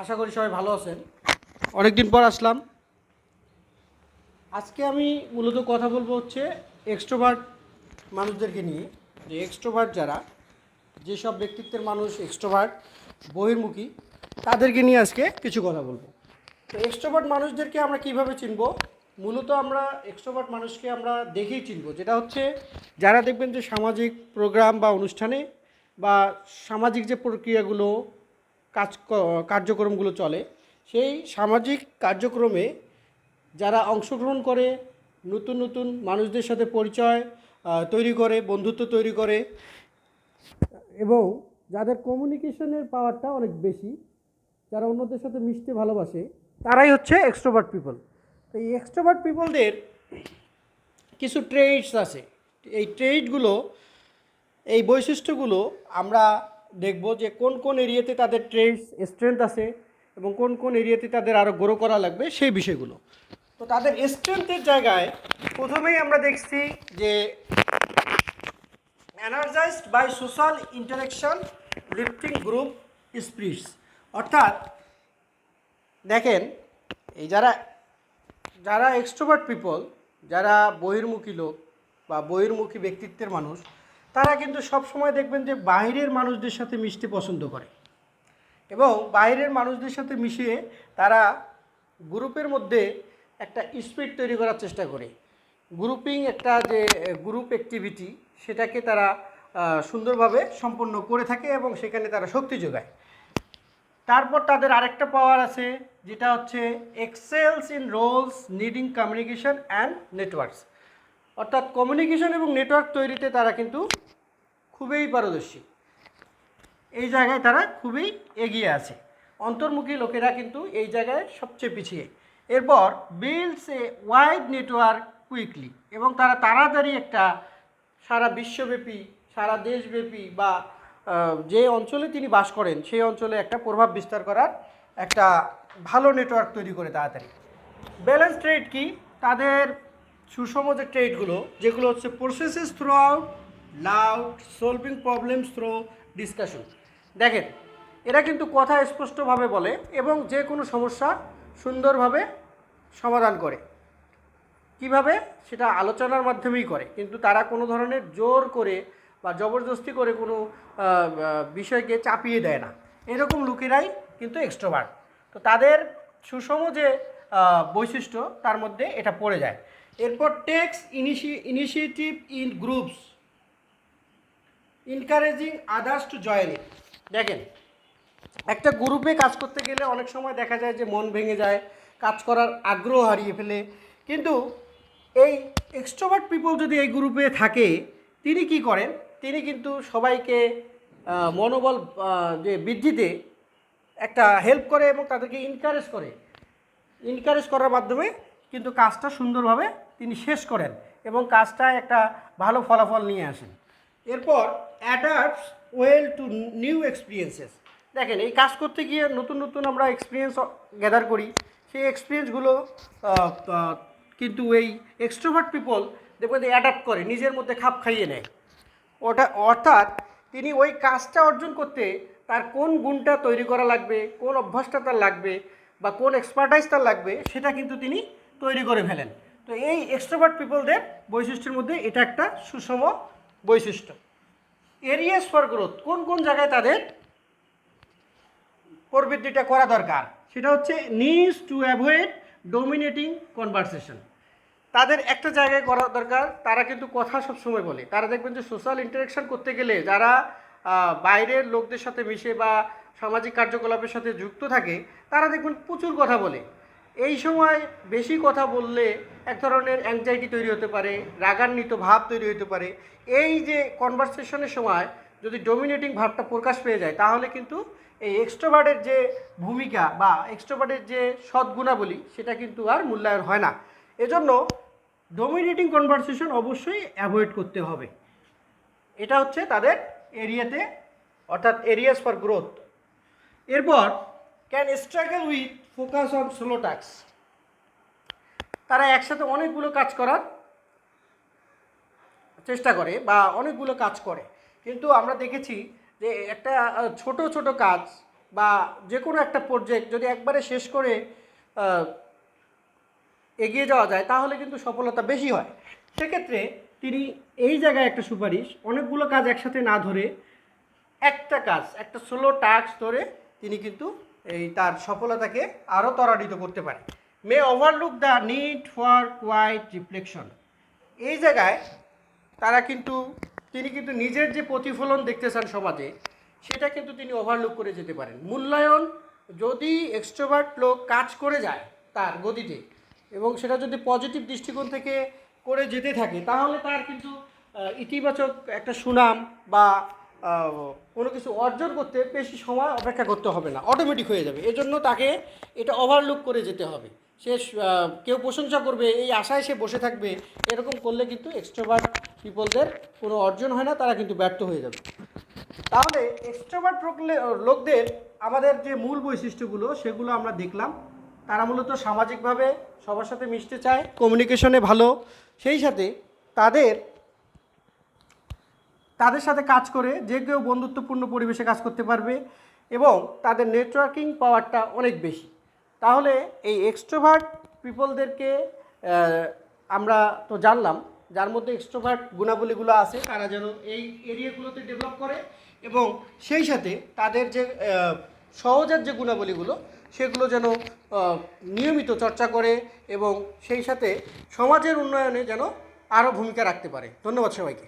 আশা করি সবাই ভালো আছেন। অনেকদিন পর আসলাম। আজকে আমি মূলত কথা বলব হচ্ছে এক্সট্রোভার্ট মানুষদেরকে নিয়ে। যে এক্সট্রোভার্ট যারা যেসব ব্যক্তিত্বের মানুষ এক্সট্রোভার্ট বহির্মুখী তাদেরকে নিয়ে আজকে কিছু কথা বলব। তো এক্সট্রোভার্ট মানুষদেরকে আমরা কীভাবে চিনব? মূলত আমরা এক্সট্রোভার্ট মানুষকে আমরা দেখেই চিনব। যেটা হচ্ছে যারা দেখবেন যে সামাজিক প্রোগ্রাম বা অনুষ্ঠানে বা সামাজিক যে প্রক্রিয়াগুলো কাজ কার্যক্রমগুলো চলে। সেই সামাজিক কার্যক্রমে যারা অংশগ্রহণ করে, নতুন নতুন মানুষদের সাথে পরিচয় তৈরি করে, বন্ধুত্ব তৈরি করে, এবং যাদের কমিউনিকেশনের পাওয়ারটা অনেক বেশি, যারা অন্যদের সাথে মিশতে ভালোবাসে, তারাই হচ্ছে এক্সট্রোভার্ট পিপল তো এই এক্সট্রোভার্ট পিপলদের কিছু ট্রেডস আছে। এই ট্রেডগুলো এই বৈশিষ্ট্যগুলো আমরা দেখব যে কোন কোন এরিয়াতে তাদের ট্রেডস স্ট্রেংথ আছে এবং কোন কোন এরিয়াতে তাদের আরও গ্রো করা লাগবে সেই বিষয়গুলো। তো তাদের স্ট্রেংথের জায়গায় প্রথমেই আমরা দেখছি যে energized by social interaction lifting group spirits অর্থাৎ দেখেন, এই যারা যারা এক্সট্রোভার্ট পিপল যারা বহির্মুখী লোক বা বহির্মুখী ব্যক্তিত্বের মানুষ তারা কিন্তু সব সময় দেখবেন যে বাইরের মানুষদের সাথে মিশতে পছন্দ করে। এবং বাইরের মানুষদের সাথে মিশিয়ে তারা গ্রুপের মধ্যে একটা স্পিড তৈরি করার চেষ্টা করে। গ্রুপিং একটা যে, গ্রুপ অ্যাক্টিভিটি, সেটাকে তারা সুন্দরভাবে সম্পন্ন করে থাকে এবং সেখানে তারা শক্তি যোগায়। তারপর তাদের আরেকটা পাওয়ার আছে, যেটা হচ্ছে excels in roles needing communication and networks অর্থাৎ কমিউনিকেশন এবং নেটওয়ার্ক তৈরিতে তারা কিন্তু খুবই পারদর্শী। এই জায়গায় তারা খুবই এগিয়ে আছে। অন্তর্মুখী লোকেরা কিন্তু এই জায়গায় সবচেয়ে পিছিয়ে। এরপর builds a wide network quickly এবং তারা তাড়াতাড়ি একটা সারা বিশ্বব্যাপী, সারা দেশব্যাপী বা যে অঞ্চলে তিনি বাস করেন, সেই অঞ্চলে একটা প্রভাব বিস্তার করার একটা ভালো নেটওয়ার্ক তৈরি করে তাড়াতাড়ি। ব্যালেন্স ট্রেড কি? তাদের সুষম যে ট্রেডগুলো, যেগুলো হচ্ছে processes through out loud solving problems through discussion দেখেন, এরা কিন্তু কথা স্পষ্টভাবে বলে এবং যে কোনো সমস্যা সুন্দরভাবে সমাধান করে। কীভাবে? সেটা আলোচনার মাধ্যমেই করে। কিন্তু তারা কোনো ধরনের জোর করে বা জবরদস্তি করে কোনো বিষয়কে চাপিয়ে দেয় না। এরকম লোকেরাই কিন্তু এক্সট্রোভার্ট তো তাদের সুষম যে বৈশিষ্ট্য, তার মধ্যে এটা পড়ে যায়। এরপর takes ইনিশি initiative in groups encouraging others to join it দেখেন, একটা গ্রুপে কাজ করতে গেলে অনেক সময় দেখা যায় যে মন ভেঙে যায়, কাজ করার আগ্রহ হারিয়ে ফেলে। কিন্তু এই এক্সট্রোভার্ট পিপল যদি এই গ্রুপে থাকে, তিনি কি করেন? তিনি কিন্তু সবাইকে মনোবল যে বৃদ্ধিতে একটা হেল্প করে এবং তাদেরকে ইনকারেজ করে। ইনকারেজ করার মাধ্যমে কিন্তু কাজটা সুন্দরভাবে তিনি শেষ করেন এবং কাজটা একটা ভালো ফলাফল নিয়ে আসেন। এরপর adapts well to new experiences দেখেন, এই কাজ করতে গিয়ে নতুন নতুন আমরা এক্সপিরিয়েন্স গ্যাদার করি। সেই এক্সপিরিয়েন্সগুলো কিন্তু এই এক্সট্রোভার্ট পিপল দেখবেন অ্যাডাপ্ট করে, নিজের মধ্যে খাপ খাইয়ে নেয়। ওটা, অর্থাৎ তিনি ওই কাজটা অর্জন করতে তার কোন গুণটা তৈরি করা লাগবে, কোন অভ্যাসটা তার লাগবে বা কোন এক্সপার্টাইজ তার লাগবে, সেটা কিন্তু তিনি তৈরি করে ফেলেন। তো এই এক্সট্রোভার্ট পিপলদের বৈশিষ্ট্যের মধ্যে এটা একটা সুষম বৈশিষ্ট্য। এরিয়াস ফর গ্রোথ কোন কোন জায়গায় তাদের প্রবৃদ্ধিটা করা দরকার? সেটা হচ্ছে নিজ টু অ্যাভয়েড ডোমিনেটিং কনভারসেশন তাদের একটা জায়গায় করা দরকার, তারা কিন্তু কথা সব সময় বলে। তারা দেখবেন যে সোশ্যাল ইন্টারাকশন করতে গেলে যারা বাইরের লোকদের সাথে মিশে বা সামাজিক কার্যকলাপের সাথে যুক্ত থাকে, তারা দেখবেন প্রচুর কথা বলে। এই সময় বেশি কথা বললে এক ধরনের অ্যাংজাইটি তৈরি হতে পারে, রাগান্বিত ভাব তৈরি হতে পারে। এই যে কনভারসেশনের সময় যদি ডোমিনেটিং ভাবটা প্রকাশ পেয়ে যায়, তাহলে কিন্তু এই এক্সট্রোভার্টের যে ভূমিকা বা এক্সট্রোভার্টের যে সদ্গুণাবলী, সেটা কিন্তু আর মূল্যায়ন হয় না। এজন্য ডোমিনেটিং কনভারসেশন অবশ্যই অ্যাভয়েড করতে হবে। এটা হচ্ছে তাদের এরিয়াতে অর্থাৎ এরিয়াস ফর গ্রোথ এরপর can struggle with focus on slow task তারা একসাথে অনেকগুলো কাজ করার চেষ্টা করে বা অনেকগুলো কাজ করে। কিন্তু আমরা দেখেছি যে একটা ছোট ছোট কাজ বা যে কোনো একটা প্রজেক্ট যদি একবারে শেষ করে এগিয়ে যাওয়া যায়, তাহলে কিন্তু সফলতা বেশি হয়। সেক্ষেত্রে তিনি এই জায়গায় একটা সুপারিশ, অনেকগুলো কাজ একসাথে না ধরে একটা কাজ, একটা সোলো টাস্ক ধরে তিনি কিন্তু এই তার সফলতাকে আরও ত্বরান্বিত করতে পারে। May overlook the need for quiet reflection এই জায়গায় তারা কিন্তু, তিনি কিন্তু নিজের যে প্রতিফলন দেখতে চান সমাজে, সেটা কিন্তু তিনি ওভারলুক করে যেতে পারেন। মূল্যায়ন যদি এক্সট্রোভার্ট লোক কাজ করে যায় তার গতিতে, এবং সেটা যদি পজিটিভ দৃষ্টিকোণ থেকে করে যেতে থাকে, তাহলে তার কিন্তু ইতিবাচক একটা সুনাম বা কোনো কিছু অর্জন করতে বেশি সময় অপেক্ষা করতে হবে না অটোমেটিক হয়ে যাবে। এজন্য তাকে এটা ওভারলুক করে যেতে হবে। সে কেউ প্রশংসা করবে, এই আশায় সে বসে থাকবে, এরকম করলে কিন্তু এক্সট্রোভার্ট পিপলদের কোনো অর্জন হয় না, তারা কিন্তু ব্যর্থ হয়ে যাবে। তাহলে এক্সট্রোভার্ট লোকদের আমাদের যে মূল বৈশিষ্ট্যগুলো, সেগুলো আমরা দেখলাম। তারা মূলত সামাজিকভাবে সবার সাথে মিশতে চায় কমিউনিকেশনে ভালো, সেই সাথে তাদের তাদের সাথে কাজ করে, যে কেউ বন্ধুত্বপূর্ণ পরিবেশে কাজ করতে পারবে এবং তাদের নেটওয়ার্কিং পাওয়ারটা অনেক বেশি। তাহলে এই এক্সট্রোভার্ট পিপলদেরকে আমরা তো জানলাম, যার মধ্যে এক্সট্রোভার্ট গুণাবলীগুলো আছে, তারা যেন এই এরিয়াগুলোতে ডেভেলপ করে এবং সেই সাথে তাদের যে সহজাত যে গুণাবলীগুলো, সেগুলো যেন নিয়মিত চর্চা করে এবং সেই সাথে সমাজের উন্নয়নে যেন আরও ভূমিকা রাখতে পারে। ধন্যবাদ সবাইকে।